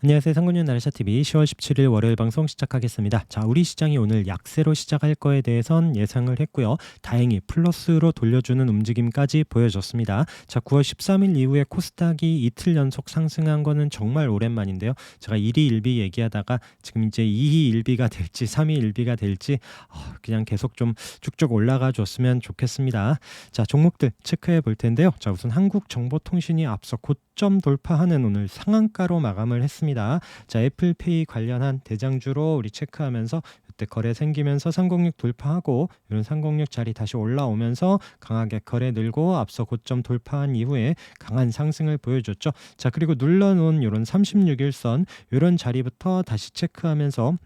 안녕하세요. 상근윤 나르샤 TV 10월 17일 월요일 방송 시작하겠습니다. 자, 우리 시장이 오늘 약세로 시작할 거에 대해선 예상을 했고요. 다행히 플러스로 돌려주는 움직임까지 보여줬습니다. 자, 9월 13일 이후에 코스닥이 이틀 연속 상승한 거는 정말 오랜만인데요. 제가 1위 1비 얘기하다가 지금 이제 2위 1비가 될지 3위 1비가 될지 어, 그냥 계속 좀 쭉쭉 올라가 줬으면 좋겠습니다. 자, 종목들 체크해 볼 텐데요. 자, 우선 한국정보통신이 앞서 고점 돌파하는 오늘 상한가로 마감을 했습니다. 자, 애플페이 관련한 대장주로 우리 체크하면서 이때 거래 생기면서 306 돌파하고 이런 306 자리 다시 올라오면서 강하게 거래 늘고 앞서 고점 돌파한 이후에 강한 상승을 보여줬죠. 자, 그리고 눌러놓은 이런 36일선 이런 자리부터 다시 체크하면서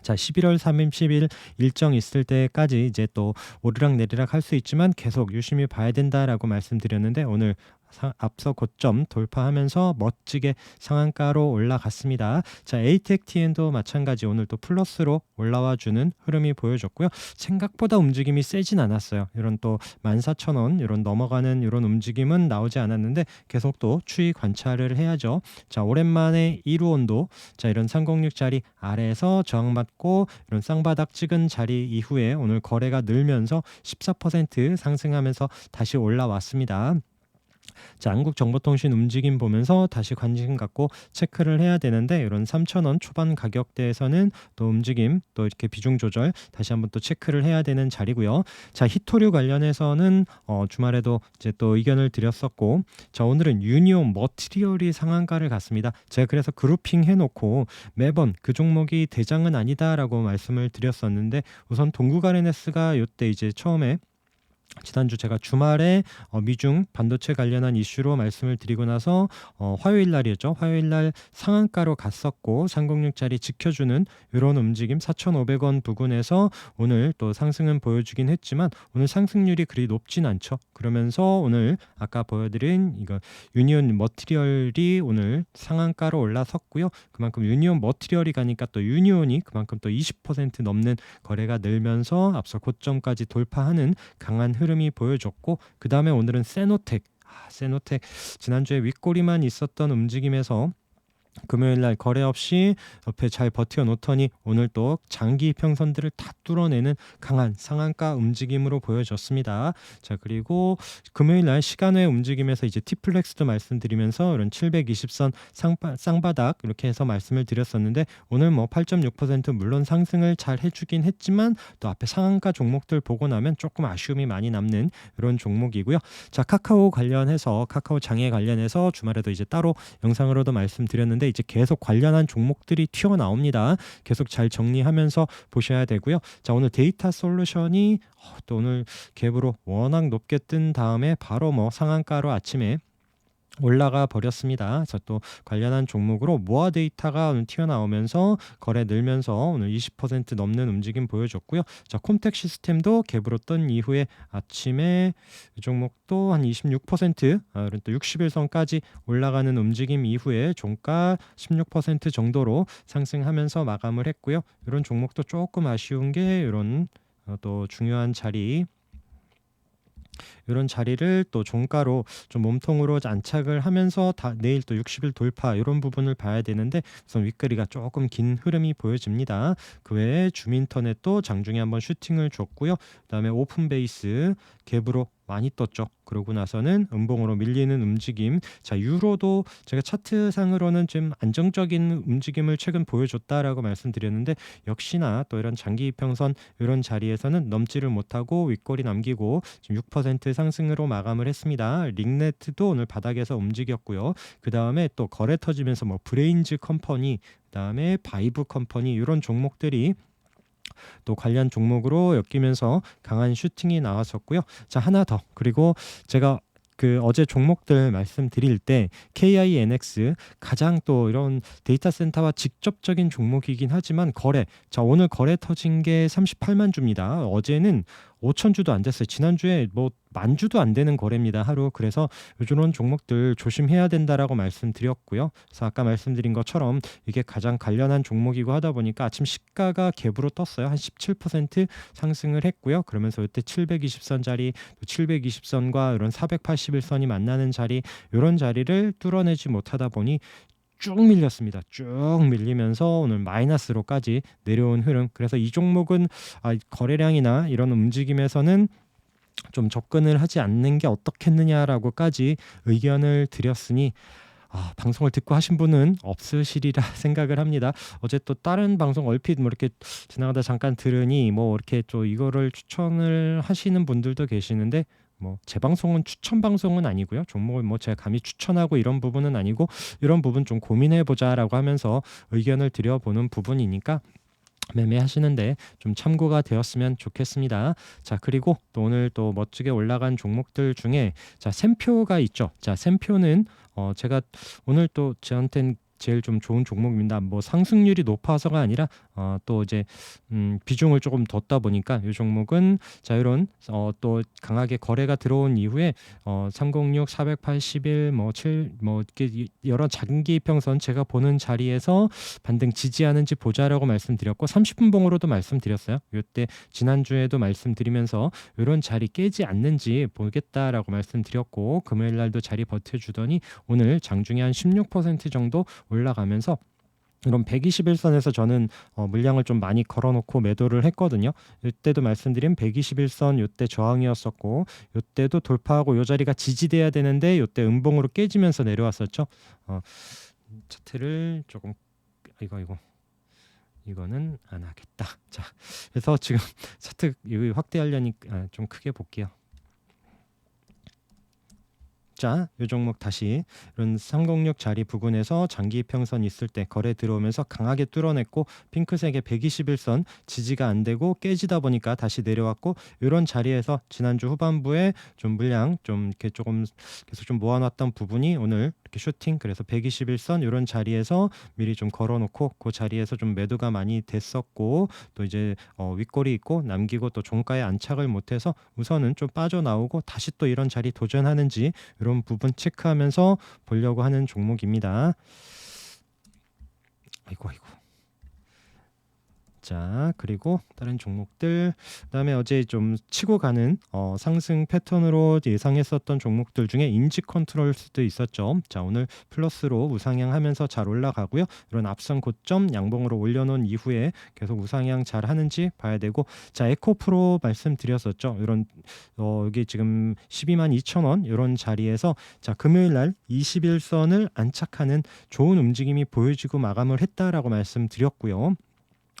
자, 11월 30일 일정 있을 때까지 이제 또 오르락 내리락 할 수 있지만 계속 유심히 봐야 된다라고 말씀드렸는데 오늘 사, 앞서 고점 돌파하면서 멋지게 상한가로 올라갔습니다. 자, ATEC-TN도 마찬가지 오늘 또 플러스로 올라와 주는 흐름이 보여줬고요. 생각보다 움직임이 세진 않았어요. 이런 또 14,000원 이런 넘어가는 이런 움직임은 나오지 않았는데 계속 또 추이 관찰을 해야죠. 자, 오랜만에 1호원도 자, 이런 306 자리 아래에서 저항받고 이런 쌍바닥 찍은 자리 이후에 오늘 거래가 늘면서 14% 상승하면서 다시 올라왔습니다. 자, 한국 정보통신 움직임 보면서 다시 관심 갖고 체크를 해야 되는데 이런 3,000원 초반 가격대에서는 또 움직임 또 이렇게 비중 조절 다시 한번 또 체크를 해야 되는 자리고요. 자, 히토류 관련해서는 어, 주말에도 이제 또 의견을 드렸었고 자, 오늘은 유니온 머티리얼이 상한가를 갔습니다. 제가 그래서 그룹핑 해 놓고 매번 그 종목이 대장은 아니다라고 말씀을 드렸었는데 우선 동구가레네스가 요때 이제 처음에 지난주 제가 주말에 어, 미중 반도체 관련한 이슈로 말씀을 드리고 나서 어, 화요일 날이었죠. 화요일 날 상한가로 갔었고 306짜리 지켜주는 이런 움직임 4,500원 부근에서 오늘 또 상승은 보여주긴 했지만 오늘 상승률이 그리 높진 않죠. 그러면서 오늘 아까 보여드린 이거 유니온 머티리얼이 오늘 상한가로 올라섰고요. 그만큼 유니온 머티리얼이 가니까 또 유니온이 그만큼 또 20% 넘는 거래가 늘면서 앞서 고점까지 돌파하는 강한 흐 름이 보여줬고 그 다음에 오늘은 세노텍. 아, 세노텍. 지난주에 윗꼬리만 있었던 움직임에서 금요일 날 거래 없이 옆에 잘 버텨 놓더니 오늘 또 장기 평선들을 다 뚫어내는 강한 상한가 움직임으로 보여졌습니다. 자, 그리고 금요일 날 시간 외 움직임에서 이제 티플렉스도 말씀드리면서 이런 720선 쌍바, 쌍바닥 이렇게 해서 말씀을 드렸었는데 오늘 뭐 8.6% 물론 상승을 잘 해주긴 했지만 또 앞에 상한가 종목들 보고 나면 조금 아쉬움이 많이 남는 이런 종목이고요. 자, 카카오 관련해서 카카오 장애 관련해서 주말에도 이제 따로 영상으로도 말씀드렸는데 있는데 이제 계속 관련한 종목들이 튀어나옵니다. 계속 잘 정리하면서 보셔야 되고요. 자 오늘 데이터 솔루션이 어, 또 오늘 갭으로 워낙 높게 뜬 다음에 바로 뭐 상한가로 아침에 올라가 버렸습니다. 그래서 또 관련한 종목으로 모아 데이터가 오늘 튀어나오면서 거래 늘면서 오늘 20% 넘는 움직임 보여줬고요. 자, 콤텍 시스템도 갭으로 뜬 이후에 아침에 이 종목도 한 26% 아, 또 60일선까지 올라가는 움직임 이후에 종가 16% 정도로 상승하면서 마감을 했고요. 이런 종목도 조금 아쉬운 게 이런 어, 또 중요한 자리 이런 자리를 또 종가로 좀 몸통으로 안착을 하면서 다 내일 또 60일 돌파 이런 부분을 봐야 되는데 우선 윗거리가 조금 긴 흐름이 보여집니다. 그 외에 주민터넷도 장중에 한번 슈팅을 줬고요. 그다음에 오픈 베이스 갭으로 많이 떴죠. 그러고 나서는 음봉으로 밀리는 움직임. 자, 유로도 제가 차트상으로는 좀 안정적인 움직임을 최근 보여줬다라고 말씀드렸는데 역시나 또 이런 장기 이평선 이런 자리에서는 넘지를 못하고 윗골이 남기고 지금 6% 상승으로 마감을 했습니다. 링네트도 오늘 바닥에서 움직였고요. 그 다음에 또 거래 터지면서 뭐 브레인즈 컴퍼니, 그 다음에 바이브 컴퍼니 이런 종목들이 또 관련 종목으로 엮이면서 강한 슈팅이 나왔었고요. 자 하나 더 그리고 제가 그 어제 종목들 말씀드릴 때 KINX 가장 또 이런 데이터 센터와 직접적인 종목이긴 하지만 거래 자 오늘 거래 터진 게 38만 주입니다. 어제는 5천 주도 안 됐어요. 지난주에 뭐 만 주도 안 되는 거래입니다. 하루. 그래서 요즘은 종목들 조심해야 된다라고 말씀드렸고요. 그래서 아까 말씀드린 것처럼 이게 가장 관련한 종목이고 하다 보니까 아침 시가가 갭으로 떴어요. 한 17% 상승을 했고요. 그러면서 이때 720선짜리 또 720선과 이런 481선이 만나는 자리 이런 자리를 뚫어내지 못하다 보니 쭉 밀렸습니다. 쭉 밀리면서 오늘 마이너스로까지 내려온 흐름. 그래서 이 종목은 아, 거래량이나 이런 움직임에서는 좀 접근을 하지 않는 게 어떻겠느냐라고까지 의견을 드렸으니 아, 방송을 듣고 하신 분은 없으시리라 생각을 합니다. 어제 또 다른 방송 얼핏 뭐 이렇게 지나가다 잠깐 들으니 뭐 이렇게 또 이거를 추천을 하시는 분들도 계시는데 뭐제 방송은 추천 방송은 아니고요. 종목을 뭐 제가 감히 추천하고 이런 부분은 아니고 이런 부분 좀 고민해 보자라고 하면서 의견을 드려보는 부분이니까 매매하시는데 좀 참고가 되었으면 좋겠습니다. 자, 그리고 또 오늘 또 멋지게 올라간 종목들 중에 자, 샘표가 있죠. 자, 샘표는 어 제가 오늘 또 저한테는 제일 좀 좋은 종목입니다. 뭐 상승률이 높아서가 아니라 어, 또 이제 음, 비중을 조금 뒀다 보니까 이 종목은 자 이런 어, 또 강하게 거래가 들어온 이후에 어, 306, 481, 뭐 7, 뭐 이렇게 여러 장기 평선 제가 보는 자리에서 반등 지지하는지 보자라고 말씀드렸고 30분 봉으로도 말씀드렸어요. 이때 지난주에도 말씀드리면서 이런 자리 깨지 않는지 보겠다라고 말씀드렸고 금요일 날도 자리 버텨주더니 오늘 장중에 한 16% 정도 올라가면서 이런 121선에서 저는 어, 물량을 좀 많이 걸어놓고 매도를 했거든요. 이때도 말씀드린 121선 이때 저항이었었고 이때도 돌파하고 이 자리가 지지돼야 되는데 이때 음봉으로 깨지면서 내려왔었죠. 어, 차트를 조금 이거 이거 이거는 안 하겠다. 자, 그래서 지금 차트 이거 확대하려니까 아, 좀 크게 볼게요. 자, 요 종목 다시. 이런 상공력 자리 부근에서 장기 이평선 있을 때 거래 들어오면서 강하게 뚫어냈고 핑크색의 121선 지지가 안 되고 깨지다 보니까 다시 내려왔고 이런 자리에서 지난주 후반부에 좀 물량 좀 이렇게 조금 계속 좀 모아놨던 부분이 오늘 이렇게 슈팅 그래서 121선 이런 자리에서 미리 좀 걸어놓고 그 자리에서 좀 매도가 많이 됐었고 또 이제 어, 윗골이 있고 남기고 또 종가에 안착을 못해서 우선은 좀 빠져나오고 다시 또 이런 자리 도전하는지 이런 부분 체크하면서 보려고 하는 종목입니다. 아이고 아이고. 자 그리고 다른 종목들 그다음에 어제 좀 치고 가는 어, 상승 패턴으로 예상했었던 종목들 중에 인지 컨트롤스도 있었죠. 자 오늘 플러스로 우상향하면서 잘 올라가고요. 이런 앞선 고점 양봉으로 올려놓은 이후에 계속 우상향 잘 하는지 봐야 되고 자 에코프로 말씀드렸었죠. 이런 어, 여기 지금 12만 2천 원 이런 자리에서 자 금요일 날 21선을 안착하는 좋은 움직임이 보여지고 마감을 했다라고 말씀드렸고요.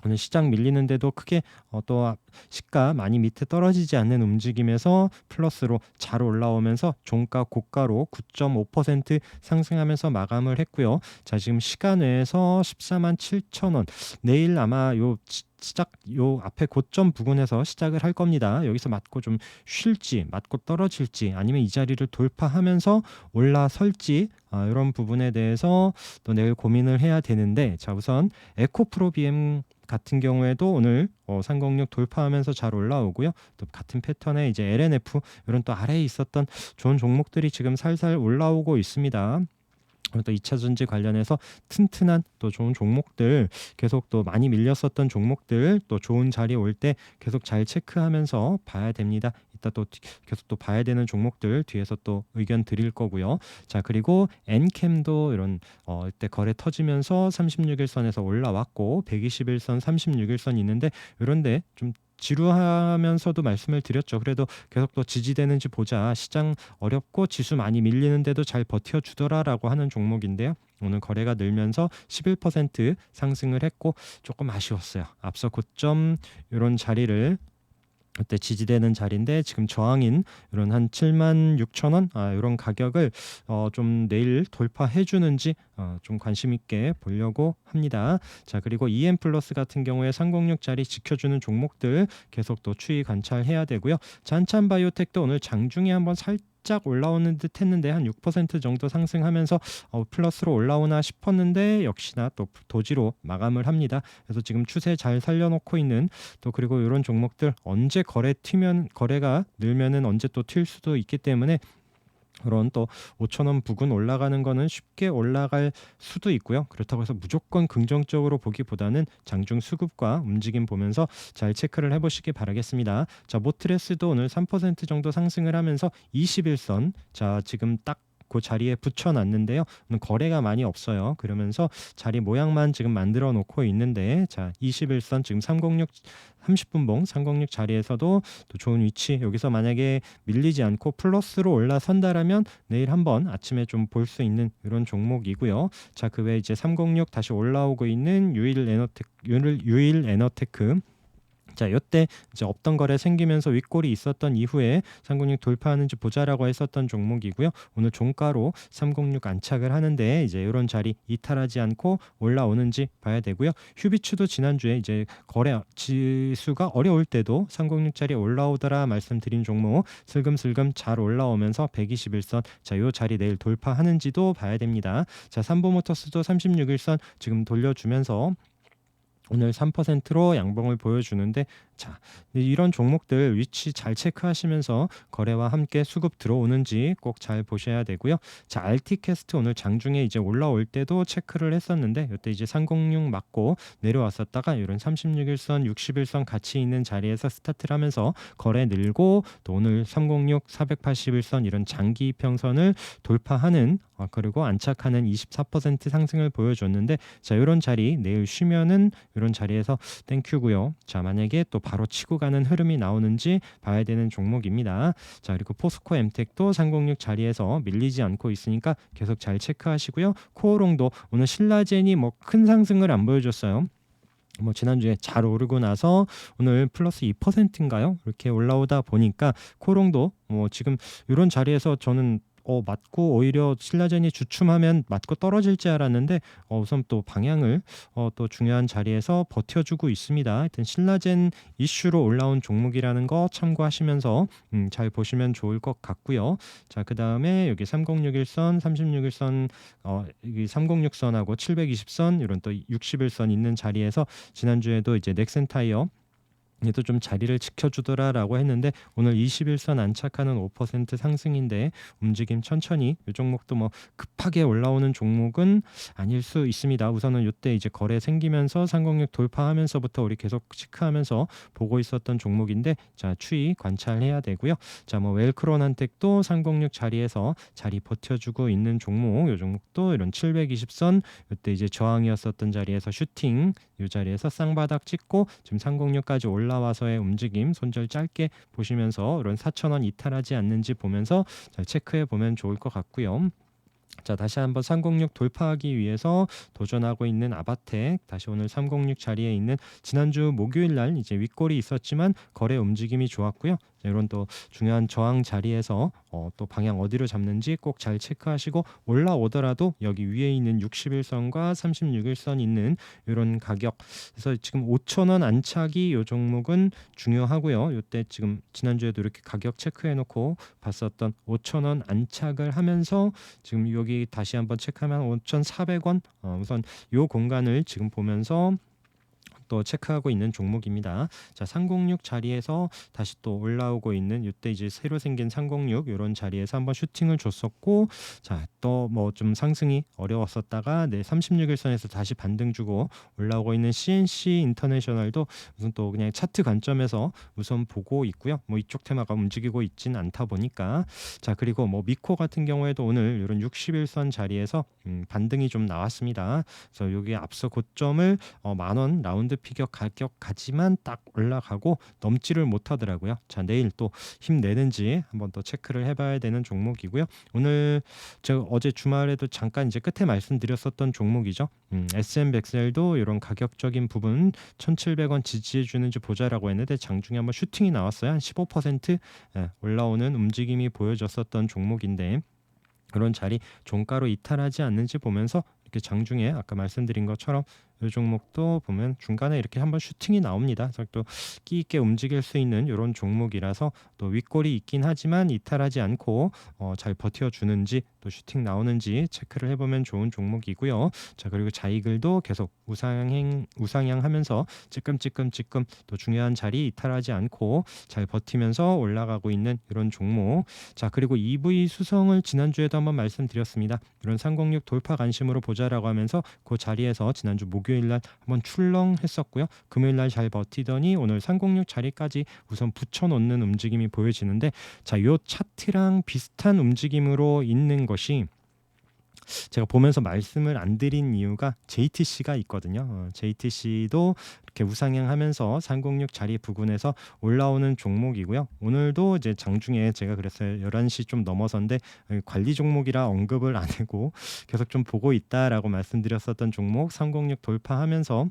오늘 시장 밀리는데도 크게 어, 또 시가 많이 밑에 떨어지지 않는 움직임에서 플러스로 잘 올라오면서 종가 고가로 9.5% 상승하면서 마감을 했고요. 자 지금 시간 외에서 14만 7천 원 내일 아마 요 시작 요 앞에 고점 부근에서 시작을 할 겁니다. 여기서 맞고 좀 쉴지 맞고 떨어질지 아니면 이 자리를 돌파하면서 올라설지 아, 이런 부분에 대해서 또 내일 고민을 해야 되는데 자 우선 에코프로 BM 같은 경우에도 오늘 어, 상공력 돌파하면서 잘 올라오고요. 또 같은 패턴의 이제 LNF 이런 또 아래에 있었던 좋은 종목들이 지금 살살 올라오고 있습니다. 또 2차 전지 관련해서 튼튼한 또 좋은 종목들 계속 또 많이 밀렸었던 종목들 또 좋은 자리 올 때 계속 잘 체크하면서 봐야 됩니다. 이따 또 계속 또 봐야 되는 종목들 뒤에서 또 의견 드릴 거고요. 자 그리고 엔캠도 이런 어 이때 거래 터지면서 36일선에서 올라왔고 121선, 36일선 있는데 이런데 좀 지루하면서도 말씀을 드렸죠. 그래도 계속 또 지지되는지 보자. 시장 어렵고 지수 많이 밀리는데도 잘 버텨주더라라고 하는 종목인데요. 오늘 거래가 늘면서 11% 상승을 했고 조금 아쉬웠어요. 앞서 고점 이런 자리를 그때 지지되는 자리인데 지금 저항인 이런 한 7만 6천 원 아, 이런 가격을 어, 좀 내일 돌파해 주는지 어, 좀 관심 있게 보려고 합니다. 자 그리고 EM 플러스 같은 경우에 상공력자리 지켜주는 종목들 계속 또 추이 관찰해야 되고요. 잔찬 바이오텍도 오늘 장중에 한번 살 살짝 올라오는 듯 했는데 한 6% 정도 상승하면서 어, 플러스로 올라오나 싶었는데 역시나 또 도지로 마감을 합니다. 그래서 지금 추세 잘 살려놓고 있는 또 그리고 이런 종목들 언제 거래 튀면 거래가 늘면은 언제 또 튈 수도 있기 때문에 그런 또 5천 원 부근 올라가는 거는 쉽게 올라갈 수도 있고요. 그렇다고 해서 무조건 긍정적으로 보기보다는 장중 수급과 움직임 보면서 잘 체크를 해보시기 바라겠습니다. 자 모트레스도 오늘 3% 정도 상승을 하면서 21선 자 지금 딱 그 자리에 붙여놨는데요. 오늘 거래가 많이 없어요. 그러면서 자리 모양만 지금 만들어 놓고 있는데 자 21선 지금 306 30분봉 306 자리에서도 또 좋은 위치 여기서 만약에 밀리지 않고 플러스로 올라선다라면 내일 한번 아침에 좀 볼 수 있는 이런 종목이고요. 자 그 외에 이제 306 다시 올라오고 있는 유일 에너테크 유일 에너테크 자, 요때 이제 없던 거래 생기면서 윗골이 있었던 이후에 306 돌파하는지 보자라고 했었던 종목이고요. 오늘 종가로 306 안착을 하는데 이제 이런 자리 이탈하지 않고 올라오는지 봐야 되고요. 휴비츠도 지난주에 이제 거래 지수가 어려울 때도 306짜리 올라오더라 말씀드린 종목 슬금슬금 잘 올라오면서 121선 자, 요 자리 내일 돌파하는지도 봐야 됩니다. 자, 삼보모터스도 36일선 지금 돌려주면서 오늘 3%로 양봉을 보여주는데 자 이런 종목들 위치 잘 체크하시면서 거래와 함께 수급 들어오는지 꼭 잘 보셔야 되고요. 자 알티캐스트 오늘 장중에 이제 올라올 때도 체크를 했었는데 이때 이제 306 맞고 내려왔었다가 이런 36일선, 60일선 같이 있는 자리에서 스타트를 하면서 거래 늘고 또 오늘 306, 481선 이런 장기 이평선을 돌파하는 어, 그리고 안착하는 24% 상승을 보여줬는데 자 이런 자리 내일 쉬면은 이런 자리에서 땡큐고요. 자 만약에 또 바로 치고 가는 흐름이 나오는지 봐야 되는 종목입니다. 자 그리고 포스코 엠텍도 306 자리에서 밀리지 않고 있으니까 계속 잘 체크하시고요. 코오롱도 오늘 신라젠이 뭐 큰 상승을 안 보여줬어요. 뭐 지난주에 잘 오르고 나서 오늘 플러스 2%인가요? 이렇게 올라오다 보니까 코롱도 뭐 지금 이런 자리에서 저는 어 맞고 오히려 신라젠이 주춤하면 맞고 떨어질 줄 알았는데 어 우선 또 방향을 어 또 중요한 자리에서 버텨주고 있습니다. 하여튼 신라젠 이슈로 올라온 종목이라는 거 참고하시면서 음, 잘 보시면 좋을 것 같고요. 자, 그 다음에 여기 3061선, 36일선 어 여기 306선하고 720선 이런 또 60일선 있는 자리에서 지난주에도 이제 넥센타이어 얘도 좀 자리를 지켜주더라라고 했는데 오늘 21선 안착하는 5% 상승인데 움직임 천천히 이 종목도 뭐 급하게 올라오는 종목은 아닐 수 있습니다. 우선은 이때 이제 거래 생기면서 상공력 돌파하면서부터 우리 계속 체크하면서 보고 있었던 종목인데 자 추이 관찰해야 되고요. 자 뭐 웰크론한텍도 상공력 자리에서 자리 버텨주고 있는 종목 이 종목도 이런 720선 이때 이제 저항이었었던 자리에서 슈팅 이 자리에서 쌍바닥 찍고 지금 상공력까지 올라 와서의 움직임 손절 짧게 보시면서 이런 4천원 이탈하지 않는지 보면서 잘 체크해 보면 좋을 것 같고요. 자 다시 한번 306 돌파하기 위해서 도전하고 있는 아바텍 다시 오늘 306 자리에 있는 지난주 목요일 날 이제 윗골이 있었지만 거래 움직임이 좋았고요 이런 또 중요한 저항 자리에서 어, 또 방향 어디로 잡는지 꼭 잘 체크하시고 올라오더라도 여기 위에 있는 61선과 36일선 있는 이런 가격. 그래서 지금 5천원 안착이 이 종목은 중요하고요. 이때 지금 지난주에도 이렇게 가격 체크해 놓고 봤었던 5천원 안착을 하면서 지금 여기 다시 한번 체크하면 5,400원 어, 우선 이 공간을 지금 보면서 또 체크하고 있는 종목입니다. 자, 306 자리에서 다시 또 올라오고 있는 이때 이제 새로 생긴 306 이런 자리에서 한번 슈팅을 줬었고 자, 또 뭐 좀 상승이 어려웠었다가 네, 36일선에서 다시 반등 주고 올라오고 있는 CNC 인터내셔널도 우선 또 그냥 차트 관점에서 우선 보고 있고요. 뭐 이쪽 테마가 움직이고 있진 않다 보니까 자, 그리고 뭐 미코 같은 경우에도 오늘 이런 61선 자리에서 음, 반등이 좀 나왔습니다. 그래서 여기 앞서 고점을 어, 만원 라운드 피격 가격 가지만 딱 올라가고 넘지를 못하더라고요. 자 내일 또 힘내는지 한번 또 체크를 해봐야 되는 종목이고요. 오늘 저 어제 주말에도 잠깐 이제 끝에 말씀드렸었던 종목이죠. 음, SM 백셀도 이런 가격적인 부분 1,700원 지지해 주는지 보자라고 했는데 장중에 한번 슈팅이 나왔어요. 한 15% 예, 올라오는 움직임이 보여졌었던 종목인데 그런 자리 종가로 이탈하지 않는지 보면서 이렇게 장중에 아까 말씀드린 것처럼 이 종목도 보면 중간에 이렇게 한번 슈팅이 나옵니다. 그래서 또 끼 있게 움직일 수 있는 이런 종목이라서 또 윗골이 있긴 하지만 이탈하지 않고 어, 잘 버텨주는지 또 슈팅 나오는지 체크를 해보면 좋은 종목이고요. 자 그리고 자이글도 계속 우상향 우상향하면서 찌끔찌끔찌끔 또 중요한 자리 이탈하지 않고 잘 버티면서 올라가고 있는 이런 종목. 자 그리고 EV 수성을 지난주에도 한번 말씀드렸습니다. 이런 306 돌파 관심으로 보자라고 하면서 그 자리에서 지난주 목요일 목요일 날 한번 출렁했었고요. 금요일 날 잘 버티더니 오늘 306 자리까지 우선 붙여 놓는 움직임이 보여지는데 자, 요 차트랑 비슷한 움직임으로 있는 것이 제가 보면서 말씀을 안 드린 이유가 JTC가 있거든요. 어, JTC도 이렇게 우상향하면서 306 자리 부근에서 올라오는 종목이고요. 오늘도 이제 장중에 제가 그랬어요. 11시 좀 넘어서인데 어, 관리 종목이라 언급을 안 하고 계속 좀 보고 있다라고 말씀드렸었던 종목 306 돌파하면서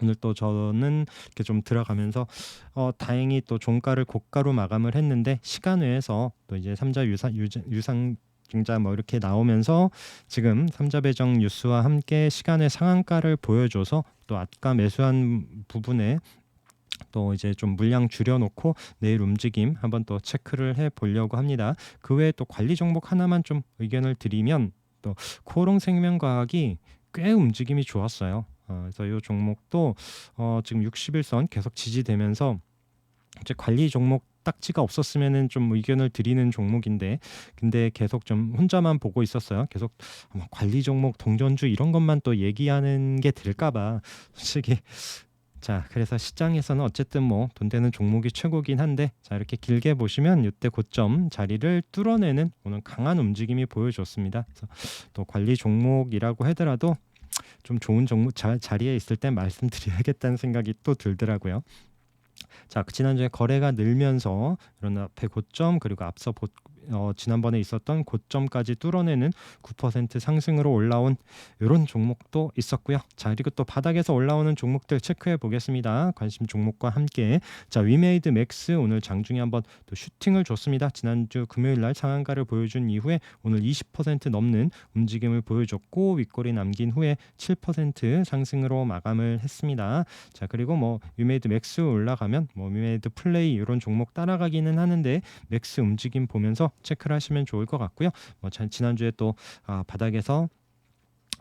오늘 또 저는 이렇게 좀 들어가면서 어 다행히 또 종가를 고가로 마감을 했는데 시간 외에서 또 이제 삼자 유상 유상 증자 뭐 이렇게 나오면서 지금 삼자 배정 뉴스와 함께 시간의 상한가를 보여줘서 또 아까 매수한 부분에 또 이제 좀 물량 줄여놓고 내일 움직임 한번 또 체크를 해 보려고 합니다. 그 외에 또 관리 종목 하나만 좀 의견을 드리면 또 코롱 생명과학이 꽤 움직임이 좋았어요. 어, 그래서 이 종목도 어, 지금 60일선 계속 지지되면서 이제 관리 종목 딱지가 없었으면은 좀 의견을 드리는 종목인데 근데 계속 좀 혼자만 보고 있었어요. 계속 관리 종목 동전주 이런 것만 또 얘기하는 게 될까봐 솔직히 자 그래서 시장에서는 어쨌든 뭐 돈 되는 종목이 최고긴 한데 자 이렇게 길게 보시면 이때 고점 자리를 뚫어내는 오늘 강한 움직임이 보여줬습니다. 그래서 또 관리 종목이라고 하더라도 좀 좋은 종목 자, 자리에 있을 때 말씀드려야겠다는 생각이 또 들더라고요. 자, 그 지난주에 거래가 늘면서 이런 앞에 고점 그리고 앞서 보, 어, 지난번에 있었던 고점까지 뚫어내는 9% 상승으로 올라온 이런 종목도 있었고요. 자 그리고 또 바닥에서 올라오는 종목들 체크해 보겠습니다. 관심 종목과 함께 자 위메이드 맥스 오늘 장중에 한번 또 슈팅을 줬습니다. 지난주 금요일 날 상한가를 보여준 이후에 오늘 20% 넘는 움직임을 보여줬고 윗골이 남긴 후에 7% 상승으로 마감을 했습니다. 자 그리고 뭐 위메이드 맥스 올라가면 뭐 위메이드 플레이 이런 종목 따라가기는 하는데 맥스 움직임 보면서 체크를 하시면 좋을 것 같고요. 뭐 지난주에 또 아, 바닥에서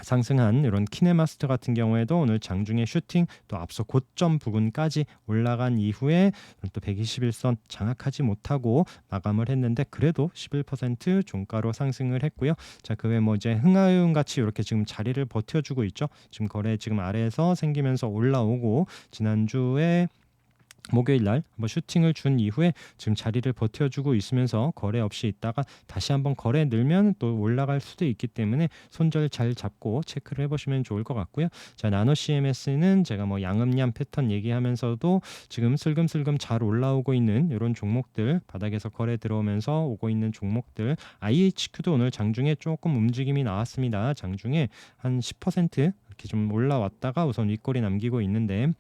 상승한 이런 키네마스터 같은 경우에도 오늘 장중에 슈팅 또 앞서 고점 부근까지 올라간 이후에 또 121선 장악하지 못하고 마감을 했는데 그래도 11% 종가로 상승을 했고요. 자, 그 외 뭐 이제 흥하윤 같이 이렇게 지금 자리를 버텨주고 있죠. 지금 거래 지금 아래에서 생기면서 올라오고 지난주에 목요일 날 한번 슈팅을 준 이후에 지금 자리를 버텨주고 있으면서 거래 없이 있다가 다시 한번 거래 늘면 또 올라갈 수도 있기 때문에 손절 잘 잡고 체크를 해보시면 좋을 것 같고요. 자 나노 CMS는 제가 뭐 양음양 패턴 얘기하면서도 지금 슬금슬금 잘 올라오고 있는 이런 종목들 바닥에서 거래 들어오면서 오고 있는 종목들 IHQ도 오늘 장중에 조금 움직임이 나왔습니다. 장중에 한 10% 이렇게 좀 올라왔다가 우선 윗골이 남기고 있는데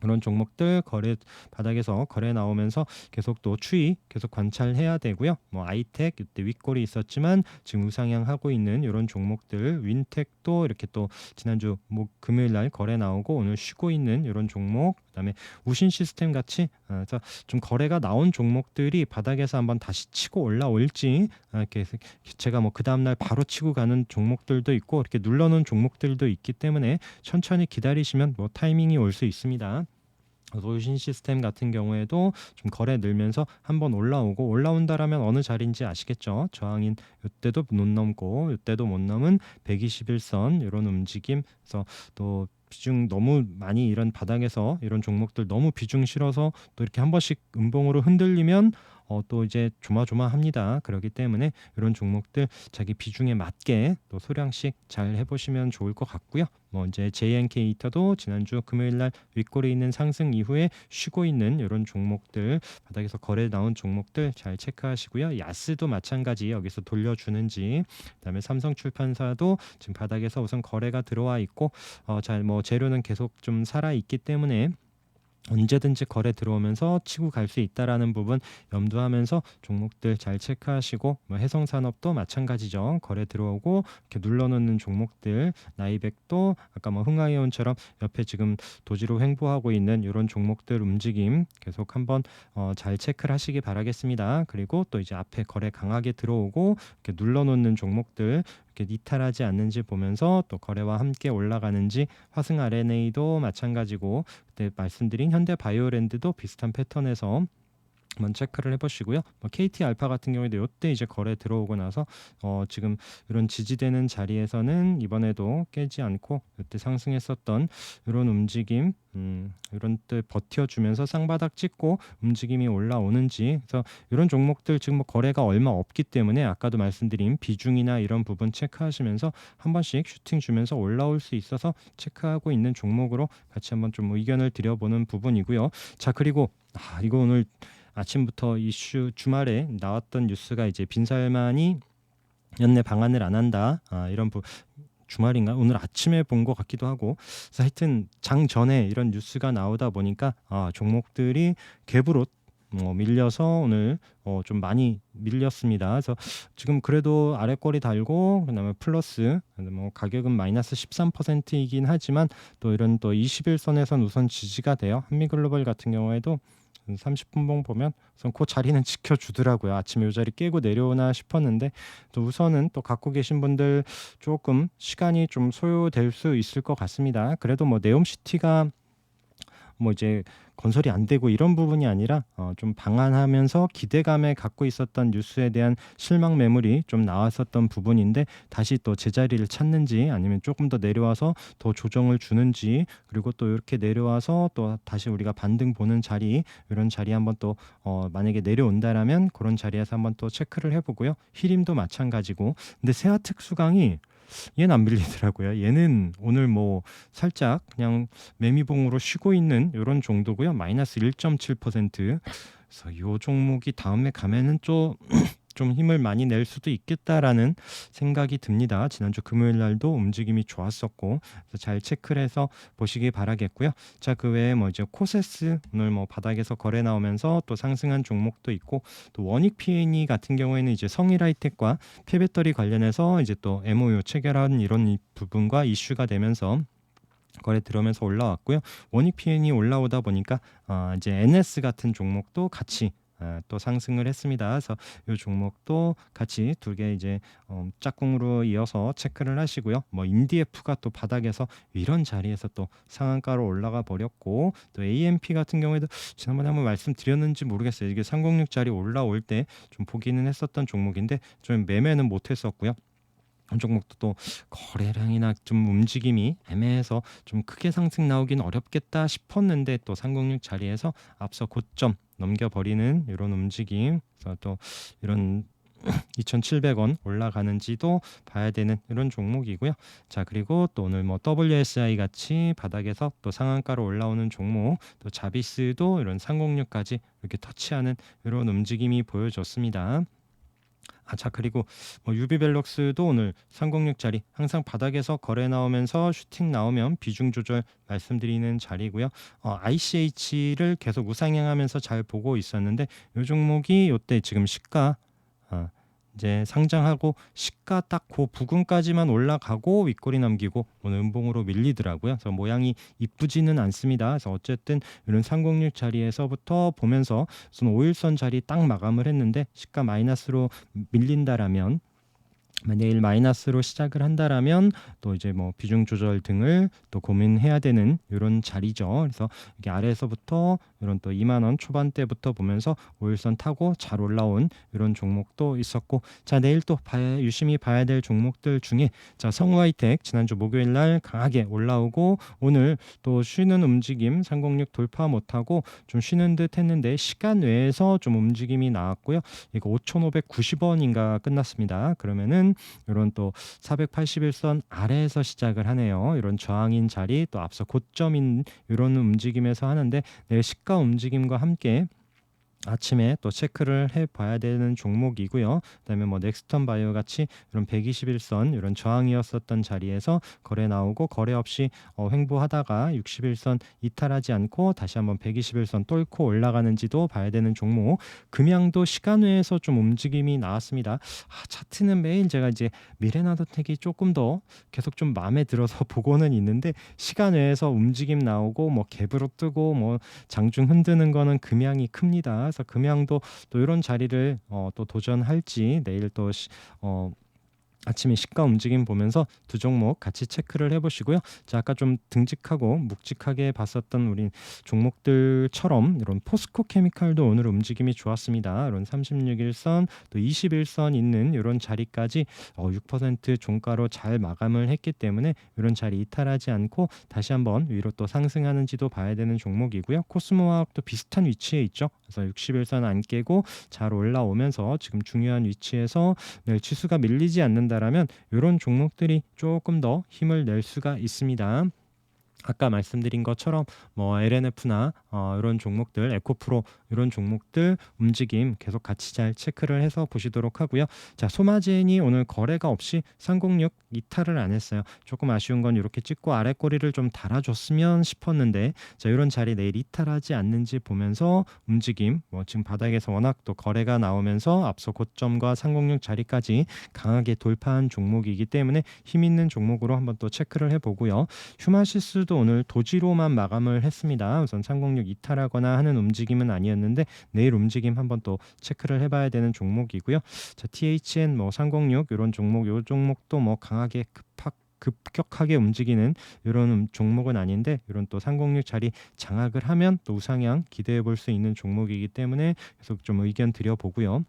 그런 종목들 거래 바닥에서 거래 나오면서 계속 또 추이 계속 관찰해야 되고요. 뭐 아이텍 이때 윗골이 있었지만 지금 우상향하고 있는 이런 종목들 윈텍도 이렇게 또 지난주 뭐 금요일 날 거래 나오고 오늘 쉬고 있는 이런 종목 그다음에 우신 시스템 같이 어, 그래서 좀 거래가 나온 종목들이 바닥에서 한번 다시 치고 올라올지 어, 이렇게 제가 뭐 그 다음 날 바로 치고 가는 종목들도 있고 이렇게 눌러놓은 종목들도 있기 때문에 천천히 기다리시면 뭐 타이밍이 올 수 있습니다. 소신 시스템 같은 경우에도 좀 거래 늘면서 한번 올라오고 올라온다라면 어느 자리인지 아시겠죠? 저항인 이때도 못 넘고 이때도 못 넘은 121선 이런 움직임 그래서 또 비중 너무 많이 이런 바닥에서 이런 종목들 너무 비중 실어서 또 이렇게 한 번씩 음봉으로 흔들리면 어, 또 이제 조마조마합니다. 그렇기 때문에 이런 종목들 자기 비중에 맞게 또 소량씩 잘 해보시면 좋을 것 같고요. 뭐 이제 JNK 이터도 지난주 금요일 날 윗골에 있는 상승 이후에 쉬고 있는 이런 종목들 바닥에서 거래 나온 종목들 잘 체크하시고요. 야스도 마찬가지 여기서 돌려주는지 그다음에 삼성출판사도 지금 바닥에서 우선 거래가 들어와 있고 어, 잘뭐 재료는 계속 좀 살아 있기 때문에 언제든지 거래 들어오면서 치고 갈 수 있다라는 부분 염두하면서 종목들 잘 체크하시고 뭐 해성산업도 마찬가지죠. 거래 들어오고 이렇게 눌러놓는 종목들 나이백도 아까 뭐 흥하이온처럼 옆에 지금 도지로 횡보하고 있는 이런 종목들 움직임 계속 한번 어, 잘 체크를 하시기 바라겠습니다. 그리고 또 이제 앞에 거래 강하게 들어오고 이렇게 눌러놓는 종목들 이렇게 이탈하지 않는지 보면서 또 거래와 함께 올라가는지 화승 RNA도 마찬가지고 그때 말씀드린 현대 바이오랜드도 비슷한 패턴에서 한번 체크를 해보시고요. 뭐 KT 알파 같은 경우에도 이때 이제 거래 들어오고 나서 어 지금 이런 지지되는 자리에서는 이번에도 깨지 않고 이때 상승했었던 이런 움직임, 음, 이런 때 버텨주면서 쌍바닥 찍고 움직임이 올라오는지 그래서 이런 종목들 지금 뭐 거래가 얼마 없기 때문에 아까도 말씀드린 비중이나 이런 부분 체크하시면서 한 번씩 슈팅 주면서 올라올 수 있어서 체크하고 있는 종목으로 같이 한번 좀 의견을 드려보는 부분이고요. 자 그리고 아 이거 오늘 아침부터 이슈 주말에 나왔던 뉴스가 이제 빈살만이 연내 방한을 안 한다 아, 이런 부 주말인가 오늘 아침에 본 것 같기도 하고 그래서 하여튼 장 전에 이런 뉴스가 나오다 보니까 아, 종목들이 갭으로 뭐 밀려서 오늘 어, 좀 많이 밀렸습니다. 그래서 지금 그래도 아래 꼬리 달고 그다음에 플러스 뭐 가격은 마이너스 13%이긴 하지만 또 이런 또 21선에선 우선 지지가 돼요. 한미글로벌 같은 경우에도 30분봉 보면 우선 그 자리는 지켜주더라고요. 아침에 이 자리 깨고 내려오나 싶었는데 또 우선은 또 갖고 계신 분들 조금 시간이 좀 소요될 수 있을 것 같습니다. 그래도 뭐 네옴시티가 뭐 이제 건설이 안 되고 이런 부분이 아니라 어, 좀 방한하면서 기대감에 갖고 있었던 뉴스에 대한 실망 매물이 좀 나왔었던 부분인데 다시 또 제자리를 찾는지 아니면 조금 더 내려와서 더 조정을 주는지 그리고 또 이렇게 내려와서 또 다시 우리가 반등 보는 자리 이런 자리 한번 또 어, 만약에 내려온다라면 그런 자리에서 한번 또 체크를 해보고요. 히림도 마찬가지고 근데 세아 특수강이 얘는 안 밀리더라고요. 얘는 오늘 뭐 살짝 그냥 매미봉으로 쉬고 있는 이런 정도고요. 마이너스 1.7%. 그래서 이 종목이 다음에 가면은 좀 좀 힘을 많이 낼 수도 있겠다라는 생각이 듭니다. 지난주 금요일 날도 움직임이 좋았었고 잘 체크를 해서 보시기 바라겠고요. 자, 그 외에 뭐 이제 코세스 오늘 뭐 바닥에서 거래 나오면서 또 상승한 종목도 있고 또 원익 P&E 같은 경우에는 이제 성일 하이텍과 폐배터리 관련해서 이제 또 MOU 체결한 이런 부분과 이슈가 되면서 거래 들어오면서 올라왔고요. 원익 P&E 올라오다 보니까 어, 이제 NS 같은 종목도 같이 아, 또 상승을 했습니다. 그래서 이 종목도 같이 두 개 이제 어, 짝꿍으로 이어서 체크를 하시고요. 뭐 인디에프가 또 바닥에서 이런 자리에서 또 상한가로 올라가 버렸고 또 AMP 같은 경우에도 지난번에 한번 말씀드렸는지 모르겠어요. 이게 306짜리 올라올 때 좀 보기는 했었던 종목인데 좀 매매는 못했었고요. 한 종목도 또 거래량이나 좀 움직임이 애매해서 좀 크게 상승 나오긴 어렵겠다 싶었는데 또 306 자리에서 앞서 고점 넘겨버리는 이런 움직임 그래서 또 이런 2,700원 올라가는지도 봐야 되는 이런 종목이고요. 자 그리고 또 오늘 뭐 WSI 같이 바닥에서 또 상한가로 올라오는 종목, 또 자비스도 이런 306까지 이렇게 터치하는 이런 움직임이 보여졌습니다. 아, 자 그리고 뭐 유비벨럭스도 오늘 306짜리 항상 바닥에서 거래 나오면서 슈팅 나오면 비중 조절 말씀드리는 자리고요. 어, ICH를 계속 우상향하면서 잘 보고 있었는데 이 종목이 이때 지금 시가 아, 이제 상장하고 시가 딱 그 부근까지만 올라가고 윗꼬리 남기고 오늘 음봉으로 밀리더라고요. 그래서 모양이 이쁘지는 않습니다. 그래서 어쨌든 이런 306 자리에서부터 보면서 우선 5일선 자리 딱 마감을 했는데 시가 마이너스로 밀린다라면 내일 마이너스로 시작을 한다라면 또 이제 뭐 비중 조절 등을 또 고민해야 되는 이런 자리죠. 그래서 이게 아래에서부터 이런 또 2만 원 초반대부터 보면서 5일선 타고 잘 올라온 이런 종목도 있었고 자 내일 또 봐야 유심히 봐야 될 종목들 중에 자 성우하이텍 지난주 목요일 날 강하게 올라오고 오늘 또 쉬는 움직임 306 돌파 못하고 좀 쉬는 듯 했는데 시간 외에서 좀 움직임이 나왔고요. 이거 5,590원인가 끝났습니다. 그러면은 이런 또 481선 아래에서 시작을 하네요. 이런 저항인 자리 또 앞서 고점인 이런 움직임에서 하는데 내일 시가 움직임과 함께 아침에 또 체크를 해봐야 되는 종목이고요. 그다음에 뭐 넥스턴 바이오 같이 이런 121선 이런 저항이었었던 자리에서 거래 나오고 거래 없이 어, 횡보하다가 61선 이탈하지 않고 다시 한번 121선 뚫고 올라가는지도 봐야 되는 종목. 금양도 시간 외에서 좀 움직임이 나왔습니다. 아, 차트는 매일 제가 이제 미래나도텍이 조금 더 계속 좀 마음에 들어서 보고는 있는데 시간 외에서 움직임 나오고 뭐 갭으로 뜨고 뭐 장중 흔드는 거는 금양이 큽니다. 그래서 금양도 또 이런 자리를 어, 또 도전할지 내일 또 어, 아침에 시가 움직임 보면서 두 종목 같이 체크를 해보시고요. 자 아까 좀 등직하고 묵직하게 봤었던 우리 종목들처럼 이런 포스코 케미칼도 오늘 움직임이 좋았습니다. 이런 36일선 또 21선 있는 이런 자리까지 어, 6% 종가로 잘 마감을 했기 때문에 이런 자리 이탈하지 않고 다시 한번 위로 또 상승하는지도 봐야 되는 종목이고요. 코스모와도 비슷한 위치에 있죠. 그래서 61선 안 깨고 잘 올라오면서 지금 중요한 위치에서 네, 지수가 밀리지 않는다 라면 이런 종목들이 조금 더 힘을 낼 수가 있습니다. 아까 말씀드린 것처럼 뭐 LNF나 어, 이런 종목들, 에코프로 이런 종목들 움직임 계속 같이 잘 체크를 해서 보시도록 하고요. 자, 소마젠이 오늘 거래가 없이 306 이탈을 안 했어요. 조금 아쉬운 건 이렇게 찍고 아래 꼬리를 좀 달아줬으면 싶었는데 자, 이런 자리 내일 이탈하지 않는지 보면서 움직임 뭐 지금 바닥에서 워낙 또 거래가 나오면서 앞서 고점과 306 자리까지 강하게 돌파한 종목이기 때문에 힘 있는 종목으로 한번 또 체크를 해보고요. 휴마시스도 오늘 도지로만 마감을 했습니다. 우선 306 이탈하거나 하는 움직임은 아니었는데 내일 움직임 한번 또 체크를 해봐야 되는 종목이고요. 자, THN 뭐306 이런 종목, 요 종목도 뭐 강하게 급팍 급격하게 움직이는 이런 종목은 아닌데 이런 또306 자리 장악을 하면 또 우상향 기대해 볼 수 있는 종목이기 때문에 계속 좀 의견 드려보고요.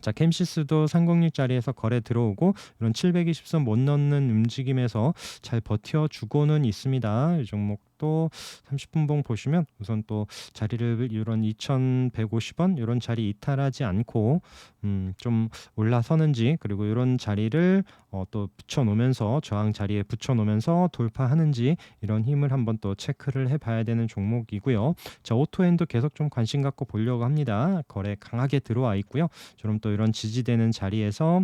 자, 캠시스도 306 자리에서 거래 들어오고 이런 720선 못 넣는 움직임에서 잘 버텨 주고는 있습니다. 이 종목 도 30분 봉 보시면 우선 또 자리를 이런 2,150원 이런 자리 이탈하지 않고 음, 좀 올라서는지 그리고 이런 자리를 어, 또 붙여 놓으면서 저항 자리에 붙여 놓으면서 돌파하는지 이런 힘을 한번 또 체크를 해 봐야 되는 종목이고요. 자, 오토엔도 계속 좀 관심 갖고 보려고 합니다. 거래 강하게 들어와 있고요. 좀또 이런 지지되는 자리에서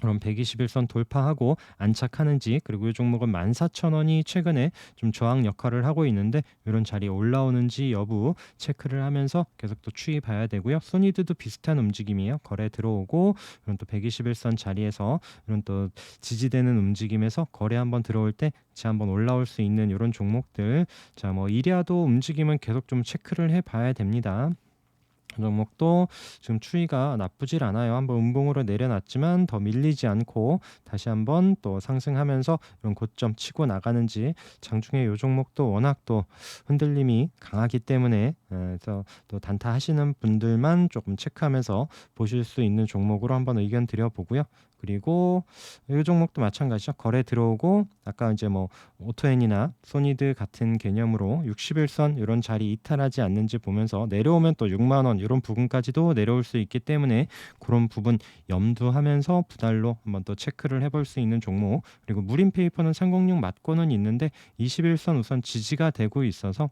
그럼 121선 돌파하고 안착하는지 그리고 이 종목은 14,000원이 최근에 좀 저항 역할을 하고 있는데 이런 자리에 올라오는지 여부 체크를 하면서 계속 또 추이 봐야 되고요. 소니드도 비슷한 움직임이에요. 거래 들어오고 이런 또 121선 자리에서 이런 또 지지되는 움직임에서 거래 한번 들어올 때 같이 한번 올라올 수 있는 이런 종목들 자 뭐 이리아도 움직임은 계속 좀 체크를 해 봐야 됩니다. 종목도 지금 추이가 나쁘질 않아요. 한번 음봉으로 내려놨지만 더 밀리지 않고 다시 한번 또 상승하면서 이런 고점 치고 나가는지 장중에 이 종목도 워낙 또 흔들림이 강하기 때문에 예, 그래서 또 단타 하시는 분들만 조금 체크하면서 보실 수 있는 종목으로 한번 의견 드려보고요. 그리고 이 종목도 마찬가지죠. 거래 들어오고 아까 이제 뭐 오토엔이나 소니드 같은 개념으로 61선 이런 자리 이탈하지 않는지 보면서 내려오면 또 6만 원 이런 부분까지도 내려올 수 있기 때문에 그런 부분 염두하면서 부달로 한번 또 체크를 해볼 수 있는 종목 그리고 무림 페이퍼는 306 맞고는 있는데 21선 우선 지지가 되고 있어서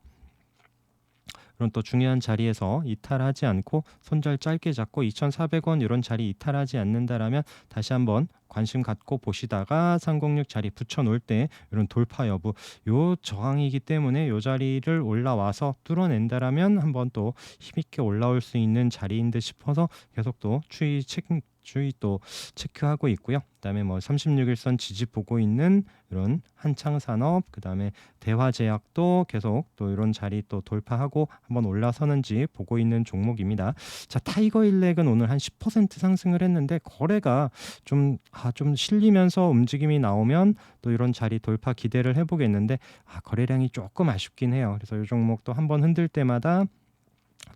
이런 또 중요한 자리에서 이탈하지 않고 손절 짧게 잡고 2,400원 이런 자리 이탈하지 않는다라면 다시 한번 관심 갖고 보시다가 306 자리 붙여 놓을 때 이런 돌파 여부 요 저항이기 때문에 요 자리를 올라와서 뚫어낸다라면 한번 또 힘있게 올라올 수 있는 자리인 듯 싶어서 계속 또 추이 책 주의 또 체크하고 있고요. 그다음에 뭐 36일선 지지 보고 있는 이런 한창 산업, 그다음에 대화제약도 계속 또 이런 자리 또 돌파하고 한번 올라서는지 보고 있는 종목입니다. 자, 타이거 일렉은 오늘 한 10% 상승을 했는데 거래가 좀 아, 좀 실리면서 움직임이 나오면 또 이런 자리 돌파 기대를 해보겠는데 아, 거래량이 조금 아쉽긴 해요. 그래서 이 종목도 한번 흔들 때마다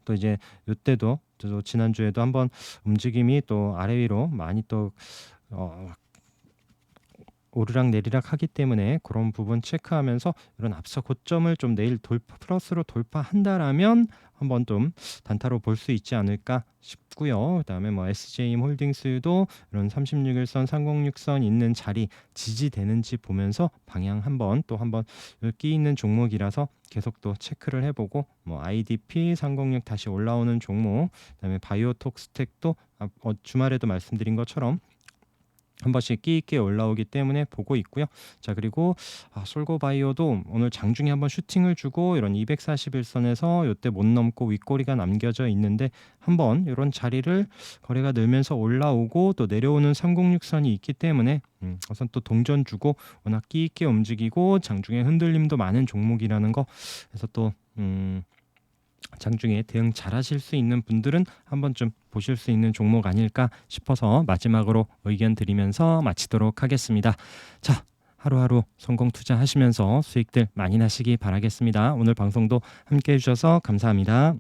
또 이제 이때도 또 지난주에도 한번 움직임이 또 아래 위로 많이 또 어, 오르락 내리락 하기 때문에 그런 부분 체크하면서 이런 앞서 고점을 좀 내일 돌파 플러스로 돌파한다라면 한번 좀 단타로 볼 수 있지 않을까 싶고요. 그다음에 뭐 SJM 홀딩스도 이런 36일선 306선 있는 자리 지지되는지 보면서 방향 한번 또 한번 끼 있는 종목이라서 계속 또 체크를 해보고 뭐 IDP 306 다시 올라오는 종목 그다음에 바이오톡스텍도 아, 어, 주말에도 말씀드린 것처럼 한 번씩 끼 있게 올라오기 때문에 보고 있고요. 자 그리고 아, 솔고바이오도 오늘 장중에 한번 슈팅을 주고 이런 241선에서 이때 못 넘고 윗꼬리가 남겨져 있는데 한번 이런 자리를 거래가 늘면서 올라오고 또 내려오는 306선이 있기 때문에 음, 우선 또 동전 주고 워낙 끼 있게 움직이고 장중에 흔들림도 많은 종목이라는 거 그래서 또 음, 장중에 대응 잘하실 수 있는 분들은 한 번쯤 보실 수 있는 종목 아닐까 싶어서 마지막으로 의견 드리면서 마치도록 하겠습니다. 자, 하루하루 성공 투자하시면서 수익들 많이 나시기 바라겠습니다. 오늘 방송도 함께 해주셔서 감사합니다.